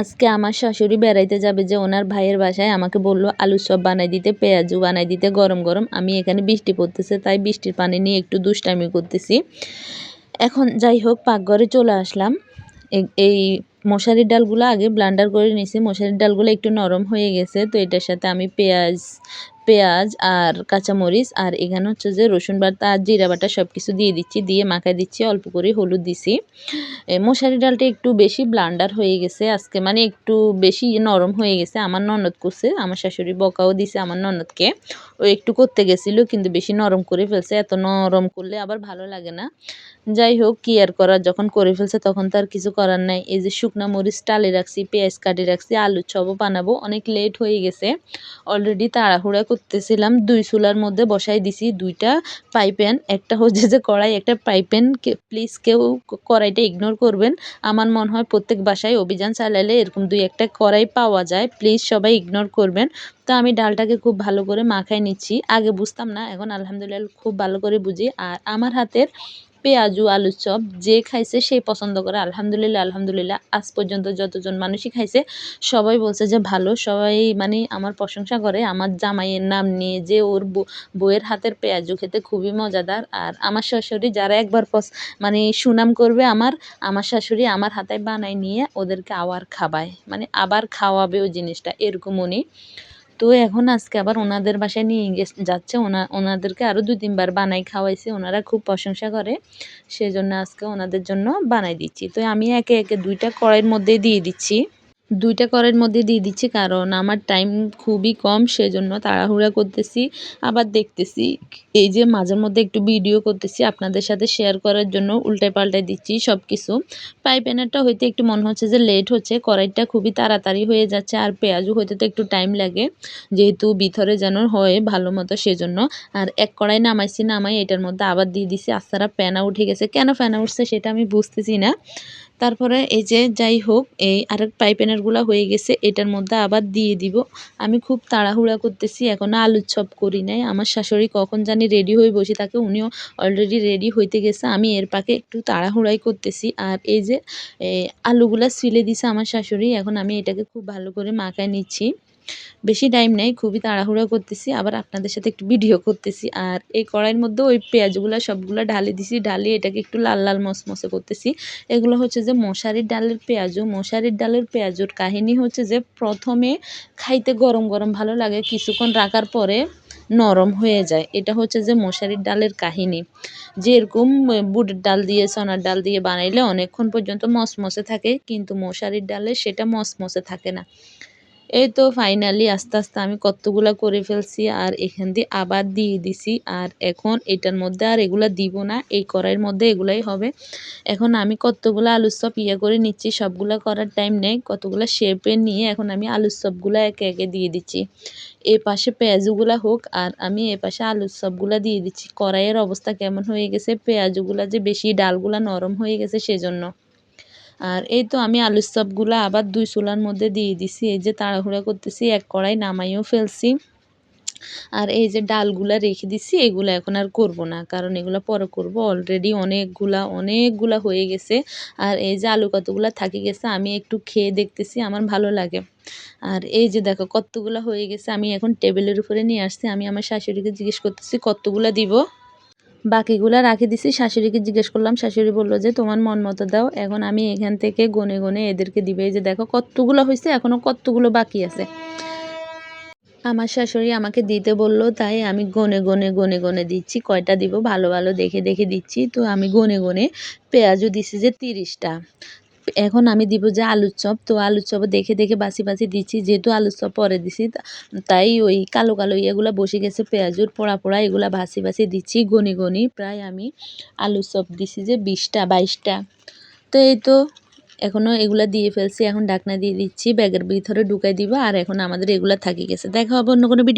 আজকে আমার শাশুড়ি বেড়াইতে যাবে যে ওনার ভাইয়ের বাসায় আমাকে বলল, আলু চপ বানাই দিতে পেঁয়াজু বানাই দিতে, গরম গরম। আমি এখানে বৃষ্টি পড়তেছে, তাই বৃষ্টির পানি নিয়ে একটু দুষ্টামি করতেছি। এখন যাই হোক, পাকঘরে চলে আসলাম। এই মশারির ডালগুলো আগে ব্লান্ডার করে নিয়েছি। মশারির ডালগুলো একটু নরম হয়ে গেছে, তো এটার সাথে আমি পেঁয়াজ পেঁয়াজ আর কাঁচামরিচ আর এখানে হচ্ছে যে রসুন বাটা আর জিরা বাটা সব কিছু দিয়ে দিচ্ছি, দিয়ে মাখায় দিচ্ছি, অল্প করে হলুদ দিছি। মশারি ডালটা একটু বেশি ব্লান্ডার হয়ে গেছে, আজকে মানে একটু বেশি নরম হয়ে গেছে। আমার ননদ করছে, আমার শাশুড়ি বকাও দিছে আমার ননদকে। ও একটু করতে গেছিল, কিন্তু বেশি নরম করে ফেলছে, এত নরম করলে আবার ভালো লাগে না। যাই হোক, কি আর করার, যখন করে ফেলছে তখন তো আর কিছু করার নাই। এই যে শুকনা মরিচ, টালে রাখছি, পেঁয়াজ কাটে রাখছি আলুর চপও বানাবো। অনেক লেট হয়ে গেছে। অলরেডি তাড়াহুড়া করতেছিলাম। দুই চুলার মধ্যে বসাই দিছি দুইটা ফ্রাই প্যান একটা হচ্ছে যে কড়াই, একটা ফ্রাই প্যান প্লিজ কেউ কড়াইটা ইগনোর করবেন। আমার মনে হয় প্রত্যেক বাসায় অভিযান চালালে এরকম দুই একটা কড়াই পাওয়া যায়। প্লিজ সবাই ইগনোর করবেন। তো আমি ডালটাকে খুব ভালো করে মাখাই নিচ্ছি। আগে বুঝতাম না, এখন আলহামদুলিল্লাহ খুব ভালো করে বুঝি। আর আমার হাতের পেঁয়াজু আলুর চপ যে খাইছে সেই পছন্দ করে। আলহামদুলিল্লাহ আলহামদুলিল্লাহ। আজ পর্যন্ত যতজন মানুষই খাইছে, সবাই বলছে যে ভালো। সবাই মানে আমার প্রশংসা করে। আমার জামাইয়ের নাম নিয়ে যে ওর বউ- বউয়ের হাতের পেঁয়াজু খেতে খুবই মজাদার। আর আমার শাশুড়ি যারা একবার মানে সুনাম করবে আমার আমার শাশুড়ি আমার হাতে বানায় নিয়ে ওদেরকে আবার খাওয়ায়। মানে আবার খাওয়াবে ওই জিনিসটা, এরকম উনি। তো এখন আজকে আবার ওনাদের বাসায় নিয়ে যাচ্ছে। ওনা, ওনাদেরকে আরও দু তিনবার বানাই খাওয়াইছে। ওনারা খুব প্রশংসা করে। সেই জন্য আজকে ওনাদের জন্য বানাই দিচ্ছি। তো আমি একে একে দুইটা কড়াইয়ের মধ্যে দিয়ে দিচ্ছি। দুইটা কড়াইয়ের মধ্যে দিয়ে দিচ্ছি, কারণ আমার টাইম খুবই কম, সেজন্য তাড়াহুড়া করতেছি। আবার দেখতেছি, এই যে মাঝে মধ্যে একটু ভিডিও করতেছি, আপনাদের সাথে শেয়ার করার জন্য উল্টে পাল্টে দিচ্ছি সব কিছু ফ্রাই প্যানেরটা হইতে একটু মনে হচ্ছে যে লেট হচ্ছে, কড়াইটা খুবই তাড়াতাড়ি হয়ে যাচ্ছে, আর পেঁয়াজও হইতে তো একটু টাইম লাগে, যেহেতু ভিতরে যেন হয় ভালো মতো সেজন্য। আর এক কড়াই নামাইছি, নামাই এটার মধ্যে আবার দিয়ে দিছি আস্তারা ফেনা উঠে গেছে। কেন ফেনা উঠছে সেটা আমি বুঝতেছি না। তারপরে এই যে যাই হোক, এই আরেক পাইপেনারগুলো হয়ে গেছে, এটার মধ্যে আবার দিয়ে দিব। আমি খুব তাড়াহুড়া করতেছি এখনও আলুর চপ করি নাই। আমার শাশুড়ি কখন জানি রেডি হয়ে বসে থাকে, উনিও অলরেডি রেডি হইতে গেছে। আমি এর পাকে একটু তাড়াহুড়াই করতেছি। আর এই যে আলুগুলা সিলে দিছে আমার শাশুড়ি, এখন আমি এটাকে খুব ভালো করে মাখায় নিচ্ছি। বেশি টাইম নেই, খুবই তাড়াহুড়ো করতেছি, আবার আপনাদের সাথে একটু ভিডিও করতেছি। আর এই কড়াইয়ের মধ্যে ওই পেঁয়াজগুলো সবগুলো ঢালে দিছি, ঢালি এটাকে একটু লাল লাল মসমসে করতেছি। এগুলো হচ্ছে যে মশারির ডালের পেঁয়াজু মশারির ডালের পেঁয়াজুর কাহিনী হচ্ছে যে প্রথমে খাইতে গরম গরম ভালো লাগে, কিছুক্ষণ রাখার পরে নরম হয়ে যায়। এটা হচ্ছে যে মশারির ডালের কাহিনী। যেরকম বুটের ডাল দিয়ে চনার ডাল দিয়ে বানাইলে অনেকক্ষণ পর্যন্ত মসমসে থাকে, কিন্তু মশারির ডালে সেটা মসমসে থাকে না। এই তো ফাইনালি আস্তে আস্তে আমি কতগুলা করে ফেলছি আর এখান দিয়ে আবার দিয়ে দিছি। আর এখন এটার মধ্যে আর এগুলা দিব না, এই কড়াইয়ের মধ্যে এগুলাই হবে। এখন আমি কতগুলো আলুর চপ ইয়ে করে নিচ্ছি, সবগুলা করার টাইম নেই। কতগুলো শেপে নিয়ে এখন আমি আলুর চপগুলো একে একে দিয়ে দিচ্ছি। এ পাশে পেঁয়াজুগুলা হোক আর আমি এ পাশে আলুর চপগুলা দিয়ে দিচ্ছি। কড়াইয়ের অবস্থা কেমন হয়ে গেছে? পেঁয়াজুগুলা যে বেশি, ডালগুলা নরম হয়ে গেছে সেজন্য। আর এই তো আমি আলুর চপগুলো আবার দুই চুলার মধ্যে দিয়ে দিছি, এই যে তাড়াহুড়া করতেছি, এক কড়াই নামাইও ফেলছি। আর এই যে ডালগুলা রেখে দিছি, এগুলো এখন আর করব না, কারণ এগুলো পরে করব অলরেডি অনেকগুলা অনেকগুলা হয়ে গেছে। আর এই যে আলু কতগুলা থাকি গেছে, আমি একটু খেয়ে দেখতেছি, আমার ভালো লাগে। আর এই যে দেখো কতগুলা হয়ে গেছে, আমি এখন টেবিলের উপরে নিয়ে আসছি, আমি আমার শাশুড়িকে জিজ্ঞেস করতেছি, কতগুলা দিব? বাকিগুলা রাখি দিছি। শাশুড়িকে জিজ্ঞেস করলাম, শাশুড়ি বলল যে, তোমার মন মতো দাও, এখন আমি এখান থেকে গনে গনে এদেরকে দিবে। যে দেখো, কতগুলো হয়েছে এখনও কতগুলো বাকি আছে। আমার শাশুড়ি আমাকে দিতে বলল, তাই আমি গনে গনে গনে গনে দিচ্ছি, কয়টা দিব? ভালো ভালো দেখে দেখে দিচ্ছি। তো আমি গনে গনে পেঁয়াজও দিছি যে তিরিশটা। এখন আমি দিব যে আলুর চপ। তো আলুর চপ দেখে দেখে বাছি বাছি দিচ্ছি, যেহেতু আলুর চপ পরে দিছি, তাই ওই কালো কালো ইয়েগুলো বসে গেছে, পেঁয়াজুর পোড়া পোড়া এগুলা ভাসি ভাসি দিচ্ছি, গনি গনি। প্রায় আমি আলুর চপ দিছি যে বিশটা, বাইশটা। তো এই তো এখনও এগুলা দিয়ে ফেলছি, এখন ডাকনা দিয়ে দিচ্ছি, ব্যাগের ভিতরে ঢুকাই দিব, আর এখন আমাদের এগুলা থাকি গেছে। দেখা হবে অন্য কোনো ভিডিও